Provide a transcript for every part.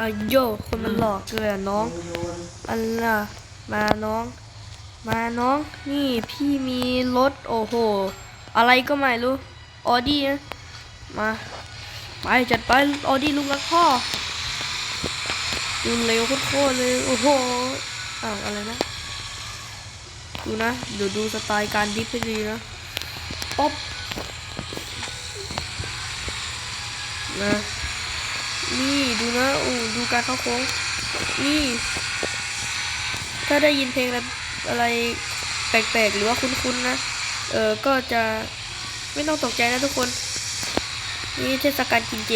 อาโยคนมันหลอกเลยอน้องอันล่ะมาน้อง มาน้อง นี่พี่มีรถโอ้โห อะไรก็ไม่รู้ออดี้นะมาไปจัดไปออดี้ลุงรักพ่อดูเร็วโคตรเลยโอ้โหอ้าวอะไรนะดูนะเดี๋ยวดูสไตล์การดิฟให้ดีนะป๊อปนะ นี่ดูนะโอ้ดูการเข้าโค้งนี่ ถ้าได้ยินเพลงอะไรแปลกๆ หรือว่าคุ้นๆนะ เออก็จะไม่ต้องตกใจนะทุกคน นี่เทศกาลกินเจ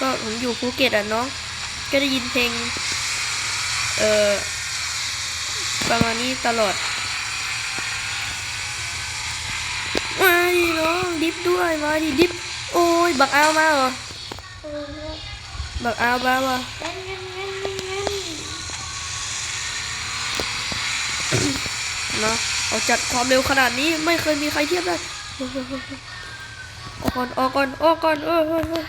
ก็ผมอยู่ภูเก็ตอะเนาะก็ได้ยินเพลง เออประมาณนี้ตลอดมาดิน้องดิฟด้วยมาดิดิฟโอ้ยบักเอามาเหรอ บักเอาบ้าวะงั้นะเอาจัดความเร็วขนาดนี้ไม่เคยมีใครเทียบได้ออกก่อนออกก่อนออกก่อนเอ้ยเอ้ยเอ้ย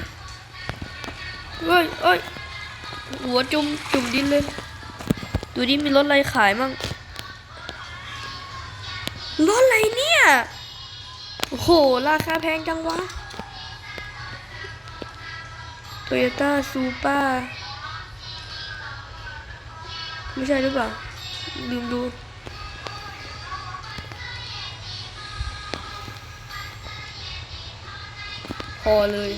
เอ้ยเอ้ยหัวจุ่มจุ่มดินเลย ดูดิมีรถอะไรขายมั่งรถอะไรเนี่ย โอ้โห ราคาแพงจังวะ โตโยต้าซูเปอร์ไม่ใช่หรือเปล่าลืมดูพอเลย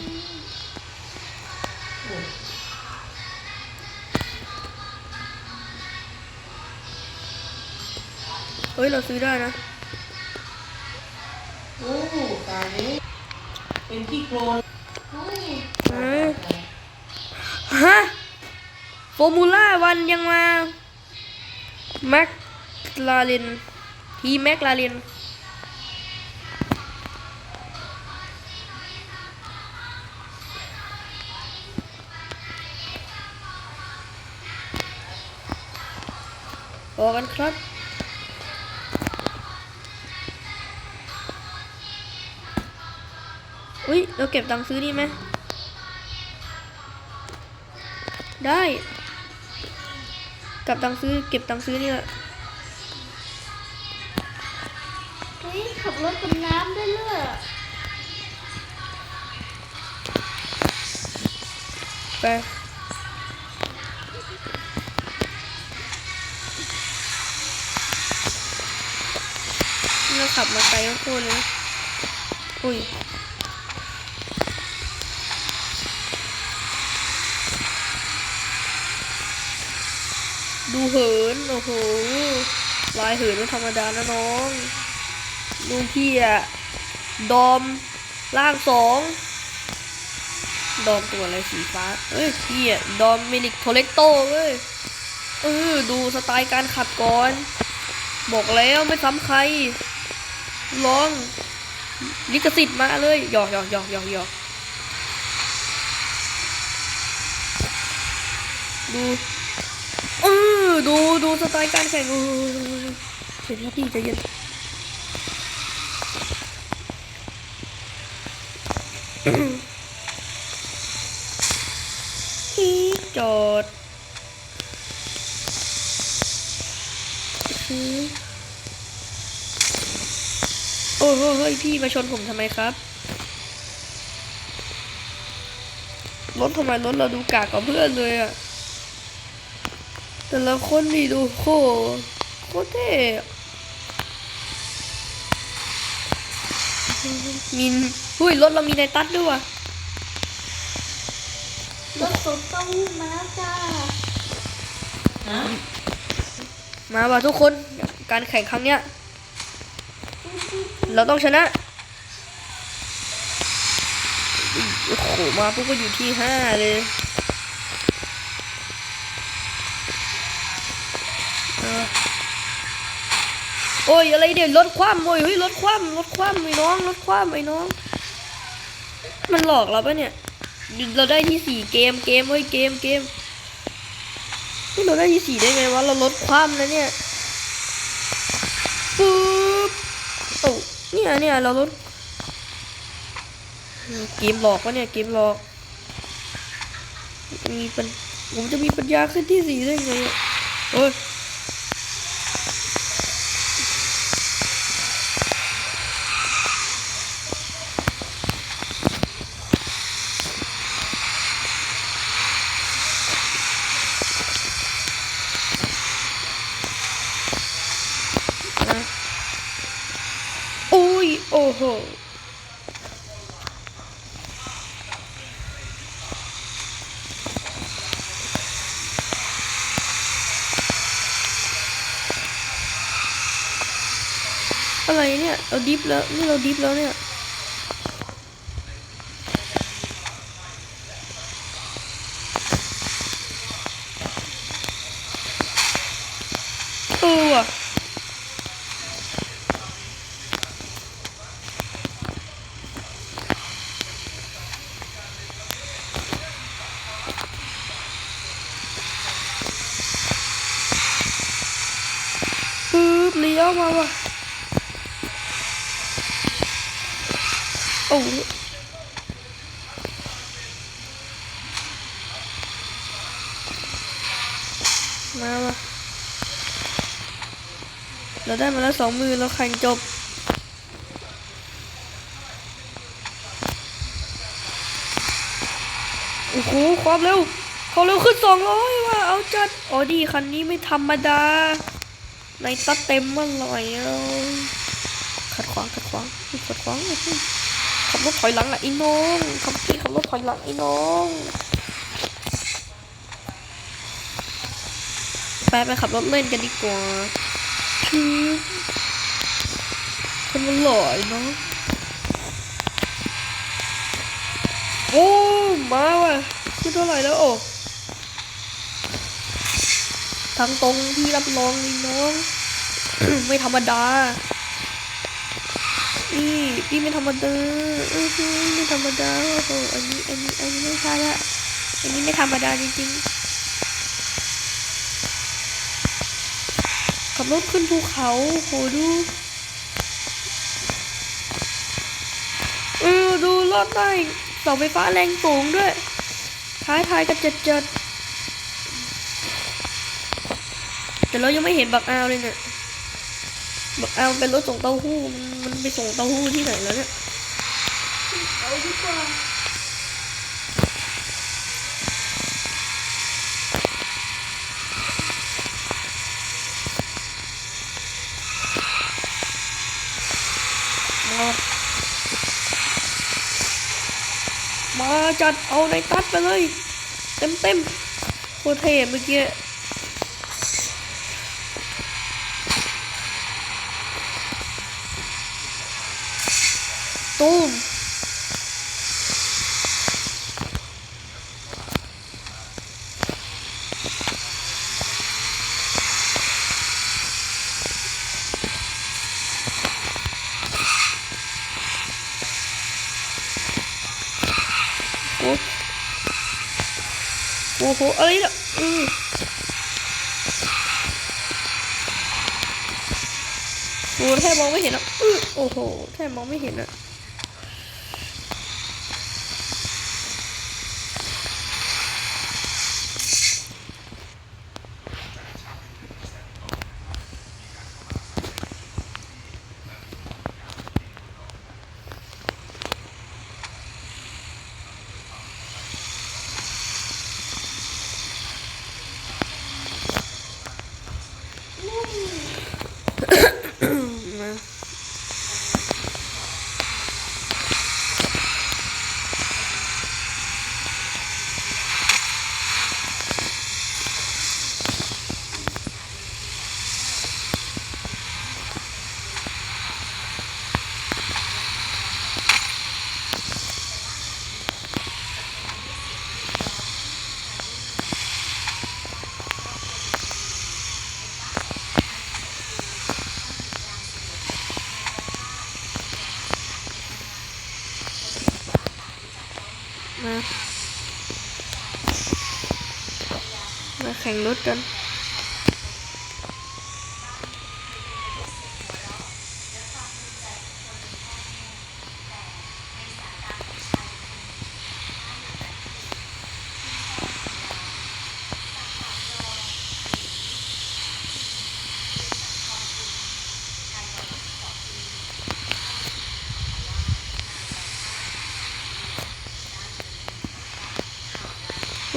เฮ้ย เราซื้อได้นะ โอ้ตายนี้เป็นที่โคลนเฮ้ย ฮะฟอร์มูล่าวันยังมาแม็กลาเรนทีแม็กลาเรนพอกันครับอุ้ยเราเก็บตังค์ซื้อนี่ไหม ได้ กับตังค์ซื้อเก็บตังค์ซื้อนี่แหละเฮ้ยขับรถบนน้ำได้เลยไปนี่เราขับมาไกลโคตรเลยนะอุ้ย ดูเหิน โอ้โห ลายเหินไม่ธรรมดานะน้องดูพี่อะดอม ล่างสอง ดอมตัวอะไรสีฟ้า เอ้ยพี่อะดอมมินิกโทเลกโตเว้ย เออ ดูสไตล์การขับก่อน บอกแล้วไม่ซ้ำใคร ลอง ลิขสิทธิ์มาเลย หยอกหยอกหยอกหยอกหยอกดู ดูดูสไตล์การแข่งเออเดี๋ยวพี่ใจเย็นที่จอดโอ้โหเฮ้ยพี่มาชนผมทำไมครับรถทำไมรถเราดูกากกว่าเพื่อนเลยอะ แต่ละคนนี่ดูโคโคตรเท่อะมีหุ้ยรถเรามีในตัดด้วยว่ะรถสดเต้าหู้มาแล้วจ้าฮะมาว่ะทุกคนการแข่งครั้งเนี้ย เราต้องชนะโอ้โหมาปุ๊บก็อยู่ที่ห้าเลยเออ โอ้ยอะไรเดี๋ยวรถคว่ำโอ้ยเฮ้ยรถคว่ำรถคว่ำไอ้น้องรถคว่ำไอ้น้อง มันหลอกเราปะเนี่ย เราได้ที่สี่เกมเกมเฮ้ยเกมเกมนี่เราได้ที่สี่ได้ไงวะเราลดความแล้วเนี่ยปุ๊บโอ้เนี่ยเนี่ยเราลดเกมหลอกวะเนี่ยเกมหลอกมีป็นผมจะมีปัญญาขึ้นที่สี่ได้ไงอะเอ้ย อะโอ้ย โอ้โหอะไรเนี่ย เราดิฟแล้ว นี่เราดิฟแล้วเนี่ย เออว่ะ ปึ๊บเลี้ยวมาว่ะ โอ้โห มาวะเราได้มาแล้วสองมือเราแข่งจบโอ้โหความเร็วความเร็วขึ้นสองร้อยว่ะเอาจัดอ๋อดีคันนี้ไม่ธรรมดา ในตัดเต็มมันลอยเลยขัดขวางขัดขวางขัดขวางขับรถถอยหลังอะอ้น้องขับพี่ขับรถถอยหลังอ้น้อง ไปไปขับรถเล่นกันดีกว่าคือคนมันหล่อไอ้น้องโอ้มาว่ะขึ้นเท่าไหร่แล้วโอ้ทางตรงที่รับรองไอ้น้อง ไม่ธรรมดานี่พี่ไม่ธรรมดาอื้ออไม่ธรรมดาโอ้โหอันนี้อันนี้อันนี้ไม่ใช่ละอันนี้ไม่ธรรมดาจริงๆ ขับรถขึ้นภูเขาโหดูเออดูรอดได้เสาไฟฟ้าแรงสูงด้วย ท้ายทายกันจัดจัดแต่เรายังไม่เห็นบักอาวเลยเนี่ยบักอาวเป็นรถส่งเต้าหู้มันมันไปส่งเต้าหู้ที่ไหนแล้วเนี่ยเอาดีกว่ามา จัดเอาในตัดไปเลย เต็มเต็มๆโคตรเท่เมื่อกี้ตูม หอะไรเนี่ยอือโอ้แทบมองไม่เห็นอะอือโอ้โห แทบมองไม่เห็นอะ ม มา มาแข่งรถกัน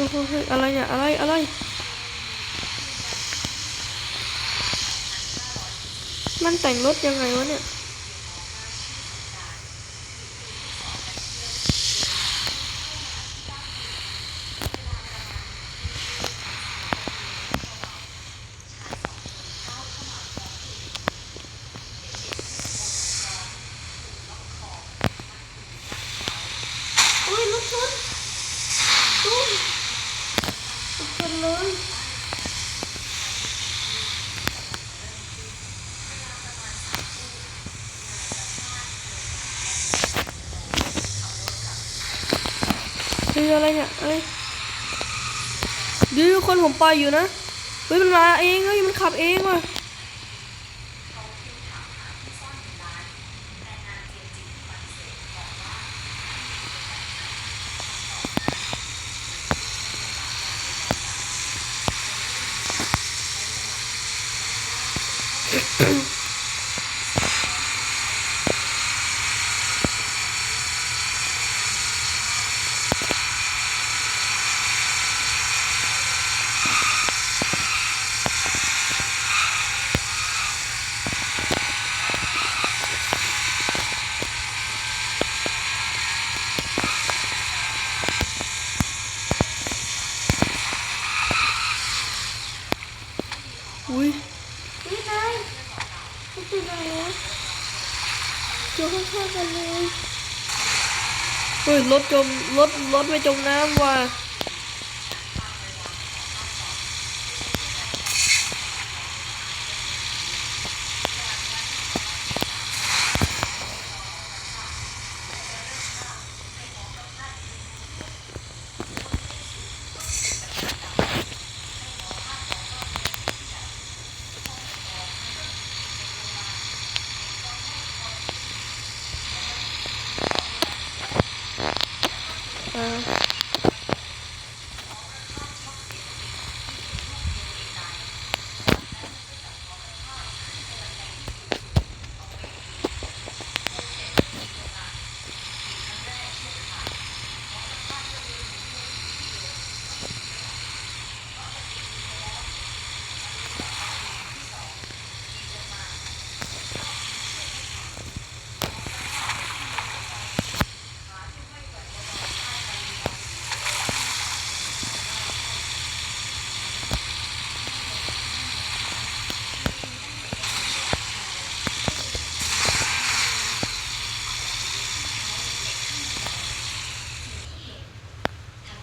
เฮ้ยเฮ้ยเฮ้ยอะไรเนี่ยอะไรอะไรมันแต่งรถยังไงวะเนี่ย โอ้ยรถชนตุ้มรถชนเลย เฮ้ยอะไรเนี่ยอะไรเดี๋ยว คนผมปล่อยู่นะ เฮ้ยมันมาเองเฮ้ยมันขับเองว่ะ อุ้ย นี่นายรถติดอะไรวะเจอข้างๆกันเลย เฮ้ย รถจมรถรถไปจมน้ำว่ะ อ่า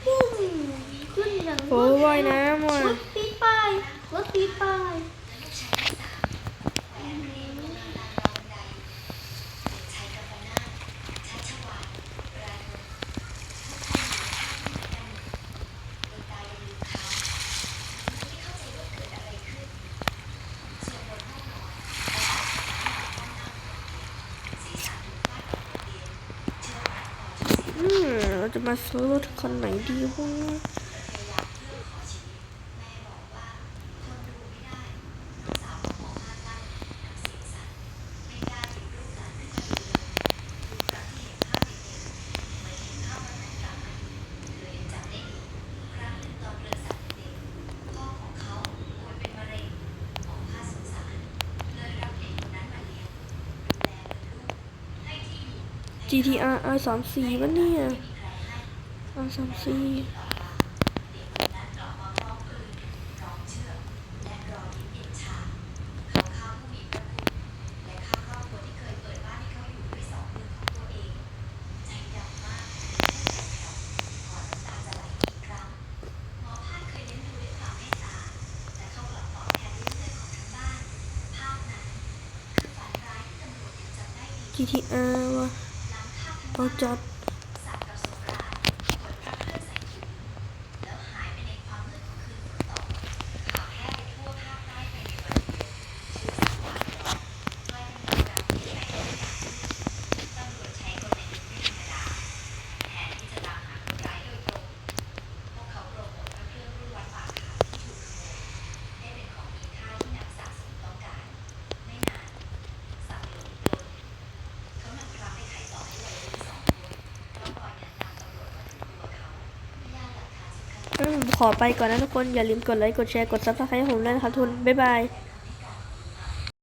ปุ้มขึ้นอย่างร โอ้ วดเร็ ว่ายน้ำว่ะ รถตีป้ายรถตีป้าย อืมเราจะ มาซื้อรถคันไหนดีวะจีทีอาร์อาสามสี่วะเนี่ยาสามสี่จีทีอาร์ว่ะเอาจัด ขอไปก่อนนะทุกคน อย่าลืมกดไลค์ กดแชร์ กดซับสไครต์ให้ผมด้วยนะครับทุน บ๊ายบาย